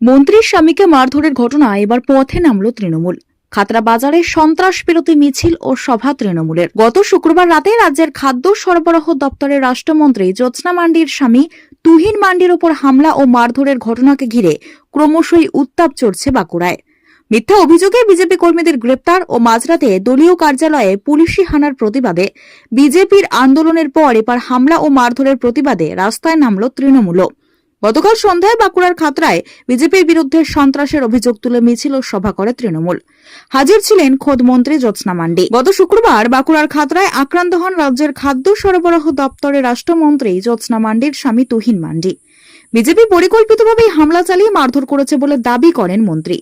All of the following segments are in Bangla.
মন্ত্রীর স্বামীকে মারধরের ঘটনায় এবার পথে নামল তৃণমূল। খাতরা বাজারে সন্ত্রাস বিরোধী মিছিল ও সভা তৃণমূলের। গত শুক্রবার রাতে রাজ্যের খাদ্য সরবরাহ দপ্তরের রাষ্ট্রমন্ত্রী জ্যোৎস্না মান্ডির স্বামী তুহিন মান্ডির ওপর হামলা ও মারধরের ঘটনাকে ঘিরে ক্রমশই উত্তাপ চড়ছে বাঁকুড়ায়। মিথ্যা অভিযোগে বিজেপি কর্মীদের গ্রেপ্তার ও মাঝরাতে দলীয় কার্যালয়ে পুলিশি হানার প্রতিবাদে বিজেপির আন্দোলনের পর এবার হামলা ও মারধরের প্রতিবাদে রাস্তায় নামল তৃণমূলও। গতকাল সন্ধ্যায় বাঁকুড়ার খাতরায় বিজেপির বিরুদ্ধে সন্ত্রাসের অভিযোগ তুলে মিছিল ও সভা করে তৃণমূল। হাজির ছিলেন খোদ মন্ত্রী জ্যোৎস্না মান্ডি। গত শুক্রবার বাঁকুড়ার খাতড়ায় আক্রান্ত হন রাজ্যের খাদ্য সরবরাহ দপ্তরের রাষ্ট্রমন্ত্রী জ্যোৎস্না মান্ডির স্বামী তুহিন মান্ডি। বিজেপি পরিকল্পিতভাবেই হামলা চালিয়ে মারধর করেছে বলে দাবি করেন মন্ত্রী।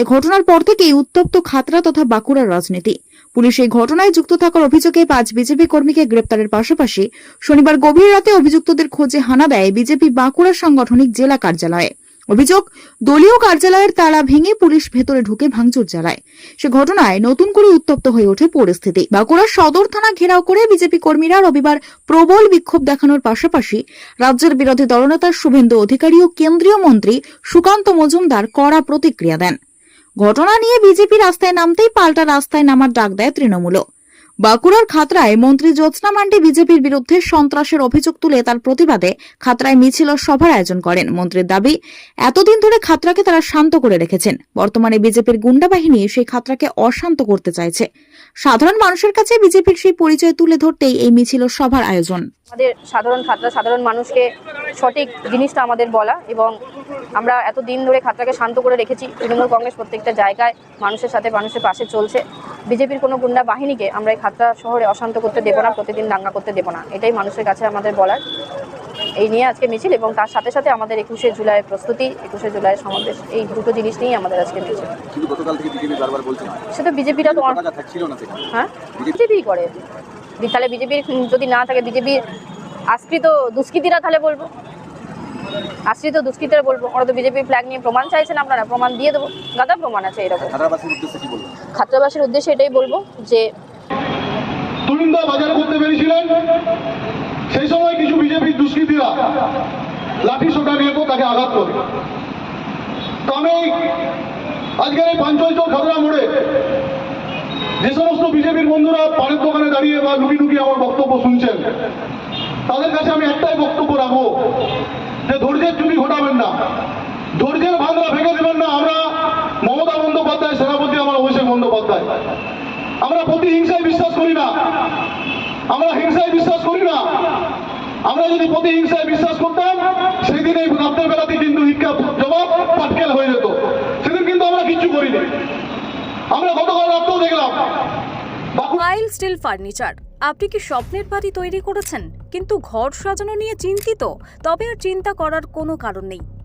এ ঘটনার পর থেকেই উত্তপ্ত খাতড়া তথা বাঁকুড়ার রাজনীতি। পুলিশ এই ঘটনায় যুক্ত থাকার অভিযোগে পাঁচ বিজেপি কর্মীকে গ্রেপ্তারের পাশাপাশি শনিবার গভীর রাতে অভিযুক্তদের খোঁজে হানা দেয় বিজেপি বাঁকুড়া সাংগঠনিক জেলা কার্যালয়ে। অভিযোগ, দলীয় কার্যালয়ের তালা ভেঙে পুলিশ ভেতরে ঢুকে ভাঙচুর চালায়। সে ঘটনায় নতুন করে উত্তপ্ত হয়ে ওঠে পরিস্থিতি। বাঁকুড়া সদর থানা ঘেরাও করে বিজেপি কর্মীরা রবিবার প্রবল বিক্ষোভ দেখানোর পাশাপাশি রাজ্যের বিরোধী দলনেতা শুভেন্দু অধিকারী ও কেন্দ্রীয় মন্ত্রী সুকান্ত মজুমদার কড়া প্রতিক্রিয়া দেন। ঘটনা নিয়ে বিজেপি রাস্তায় নামতেই পাল্টা রাস্তায় নামার ডাক দেয় তৃণমূলও। বাঁকুড়ার খাতরায় মন্ত্রী জ্যোৎস্না মান্ডি বিজেপির বিরুদ্ধে সন্ত্রাসের অভিযোগ তুলে তার প্রতিবাদে খাতরায় মিছিল ও সভার আয়োজন করেন। মন্ত্রীর দাবি, এতদিন ধরে খাতরাকে তারা শান্ত করে রেখেছেন। বর্তমানে বিজেপির গুন্ডা বাহিনী সেই খাতড়াকে অশান্ত করতে চাইছে। সাধারণ মানুষের কাছে বিজেপির সেই পরিচয় তুলে ধরতেই এই মিছিল ও সভার আয়োজন। আমাদের সাধারণ খাতড়া সাধারণ মানুষকে সঠিক জিনিসটা আমাদের বলা এবং আমরা এত দিন ধরে খাতরাকে শান্ত করে রেখেছি। তৃণমূল কংগ্রেস প্রত্যেকটা জায়গায় মানুষের সাথে মানুষের পাশে চলছে। বিজেপির কোনো গুন্ডা বাহিনীকে আমরা এই খাতড়া শহরে অশান্ত করতে দেবো না প্রতিদিন দাঙ্গা করতে দেবো না। এটাই মানুষের কাছে আমাদের বলার। এই নিয়ে আজকে মিছিল এবং তার সাথে সাথে আমাদের একুশে জুলাই প্রস্তুতি একুশে জুলাই সমাবেশ এই দুটো জিনিস নিয়েই আমাদের আজকে মিছিল। বিজেপি সেটা বিজেপিরা তো হ্যাঁ? বিজেপি করে। তাহলে বিজেপির যদি না থাকে বিজেপির আশ্রিত দুষ্কৃতীরা তাহলে বলব। আশ্রিত দুষ্কৃতীরা বলব। ওরা তো বিজেপির ফ্ল্যাগ নিয়ে প্রমাণ চাইছেন আপনারা। প্রমাণ দিয়ে দেবো। গাদা প্রমাণ আছে এরকম। খাতড়াবাসীর উদ্দেশ্যে এটাই বলব যে তুলিন্দা বাজার করতে সেই সময় কিছু বিজেপির দুষ্কৃতীরা লাঠি সোটা নিয়ে তাকে আঘাত করে। তো আমি আজকের এই মোড়ে যে সমস্ত বিজেপির বন্ধুরা পানের দোকানে দাঁড়িয়ে বা লুকি লুকি আমার বক্তব্য শুনছেন, তাদের কাছে আমি একটাই বক্তব্য রাখব যে ধৈর্যের চুরি ঘটাবেন না। ধৈর্যের ভেঙে আমরা প্রতিহিংসায় বিশ্বাস করি না। আমরা হিংসায় বিশ্বাস করি না। আমরা যদি প্রতিহিংসায় বিশ্বাস করতাম সেই দিন এই রাত্রের বেলাতে কিন্তু হিংসা জবাব পাটকেল হয়ে যেত। সেদিন কিন্তু আমরা কিচ্ছু করিনি। আমরা গতকাল রাত্রেও দেখলাম স্টিল ফার্নিচার আপনি কি স্বপ্নের বাড়ি তৈরি করেছেন? কিন্তু ঘর সাজানো নিয়ে চিন্তিত? তবে আর চিন্তা করার কোনো কারণ নেই।